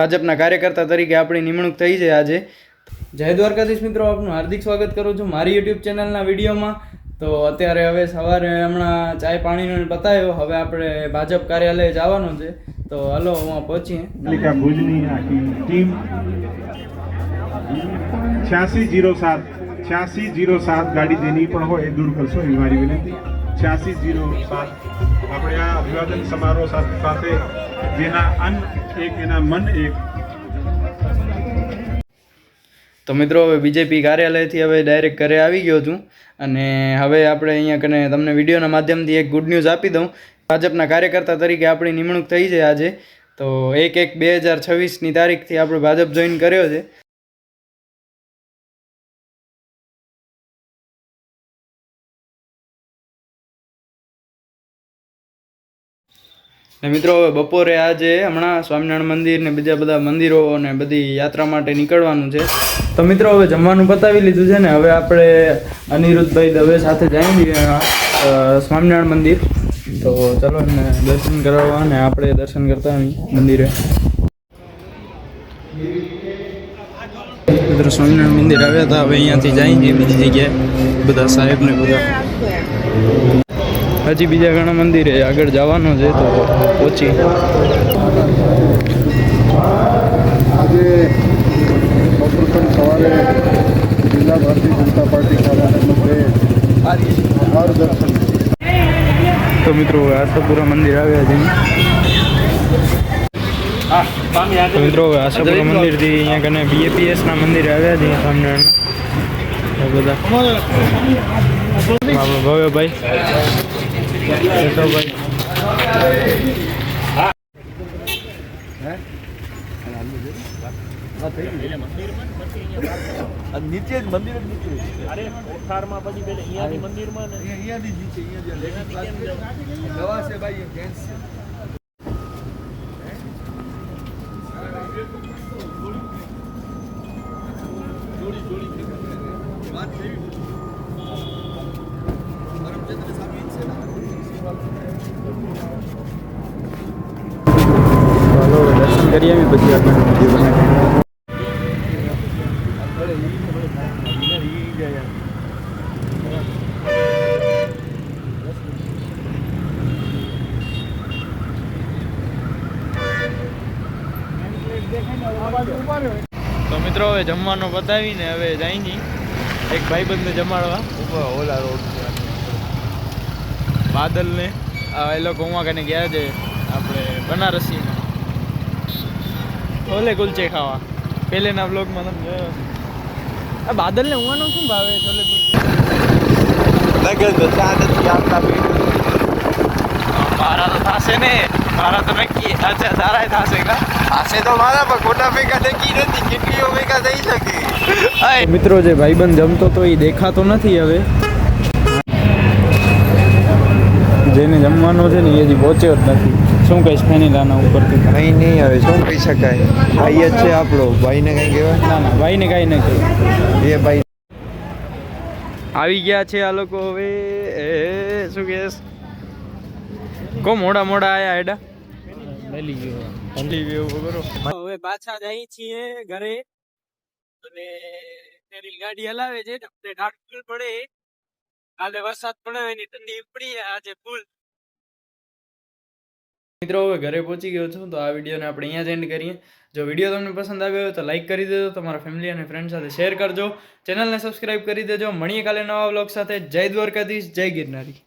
ભાજપના કાર્યકર્તા તરીકે આપણી નિમણૂક થઈ છે આજે. જય દ્વારકાધીશ મિત્રો આપનું હાર્દિક સ્વાગત કરું છું મારી યુટ્યુબ ચેનલના વિડીયોમાં. તો અત્યારે હવે સવારે હમણાં ચાય પાણીનો બતાવ્યો હવે આપણે ભાજપ કાર્યાલય જવાનું છે. તો હલો હું પહોંચીએ. ભુજની આખી ટીમ. છ્યાસી જીરો સાત છ્યાસી જીરો સાત ગાડી જેની પણ હોય એ દૂર કરશો એ મારી વિનંતી. છ્યાસી જીરો સાત. આપણે આ અભિવાદન સમારોહ સાથે જેના અન્ન એક, એના મન એક. તો મિત્રો, હવે બીજેપી કાર્યાલયથી હવે ડાયરેક્ટ ઘરે આવી ગયો છું. અને હવે આપણે અહીંયા કને તમને વિડીયોના માધ્યમથી એક ગુડ ન્યૂઝ આપી દઉં. ભાજપના કાર્યકર્તા તરીકે આપણી નિમણૂક થઈ છે આજે. તો એક એક બે હજાર છવ્વીસની તારીખથી આપણે ભાજપ જોઈન કર્યો છે. ને મિત્રો, હવે બપોરે આજે હમણાં સ્વામિનારાયણ મંદિર ને બીજા બધા મંદિરો અને બધી યાત્રા માટે નીકળવાનું છે. તો મિત્રો, હવે જમવાનું પતાવી લીધું છે ને, હવે આપણે અનિરુદ્ધભાઈ દવે સાથે જઈએ સ્વામિનારાયણ મંદિર. તો ચલો ને દર્શન કરવા ને આપણે દર્શન કરતા મંદિરે. મિત્રો, સ્વામિનારાયણ મંદિર આવ્યા હતા, હવે અહીંયાથી જઈએ, બીજી જગ્યાએ, બધા સાહેબ ને બધા. હજી બીજા ઘણા મંદિરે આગળ જવાનું છે તો પહોંચી આજે સૌપ્રથમ સવારે જિલ્લા ભારતીય જનતા પાર્ટી કાર્યાલયમાં દર્શન તો મિત્રો આશાપુરા મંદિર આવ્યા છે. મિત્રો આશાપુરા મંદિરથી અહીંયા કને બીએપીએસ ના મંદિરે આવ્યા છે સામે બધા. ભવ્યભાઈ નીચે જ મંદિર જ નીચે અરે કોઠારમાં પછી પેલે અહીંયાની મંદિરમાં ને અહીંયાની નીચે અહીંયા દવા છે. ભાઈ ગેસ છે. તો મિત્રો હવે જમવાનું બતાવીને હવે જાય એક ભાઈબંધને જમાડવા. ઓલા રોડ બાદલને એ લોકો ઉમા કને ગયા છે આપણે બનારસી ઓલે કુલચે ખાવા. પહેલેના બ્લોગમાં તમે જોયો આ બાદલને ઉવાનો શું ભાવે છોલે કુલચે લગન તો ચા નથી આપતા મારા તો થશે ને. મારા તો નક્કી અચ્છા તારા થશે કા? આશે તો મારા પણ ખોટા ભેગા નક્કી નથી કેટલીઓ ભેગા થઈ શકે? મિત્રો જે ભાઈબંધ જમતો તો એ દેખાતો નથી હવે. જેને જમવાનું છે ને એ હજી પહોંચ્યો જ નથી. શું કહીશ ફેનિલાના ઉપરથી? કઈ નહીં હવે શું કહી શકાય? ભાઈ જ છે આપણો. ભાઈને કઈ કહેવાય? ના ના ભાઈને કાંઈ ન કહેવાય. એ ભાઈ. આવી ગયા છે આ લોકો હવે. એ શું કહેશ? કો મોડા મોડા આયા એડા ગયો ગયો. હવે પાછા જઈ છીએ ઘરે. અને ગાડી હલાવે છે. પડે. કાલે વરસાદ પડે એની ઠંડી પડી આજે ફૂલ મિત્રો, હવે ઘરે પહોંચી ગયો છું, તો આ વિડીયોને આપણે અહીંયા જ એન્ડ કરીએ. જો વીડિયો તમને પસંદ આવ્યો હોય તો લાઈક કરી દેજો, તમારા ફેમિલી અને ફ્રેન્ડ સાથે શેર કરજો. ચેનલને સબસ્ક્રાઇબ કરી દેજો. મળીએ કાલે નવા બ્લોગ સાથે. જય દ્વારકાધીશ, જય ગિરનારી.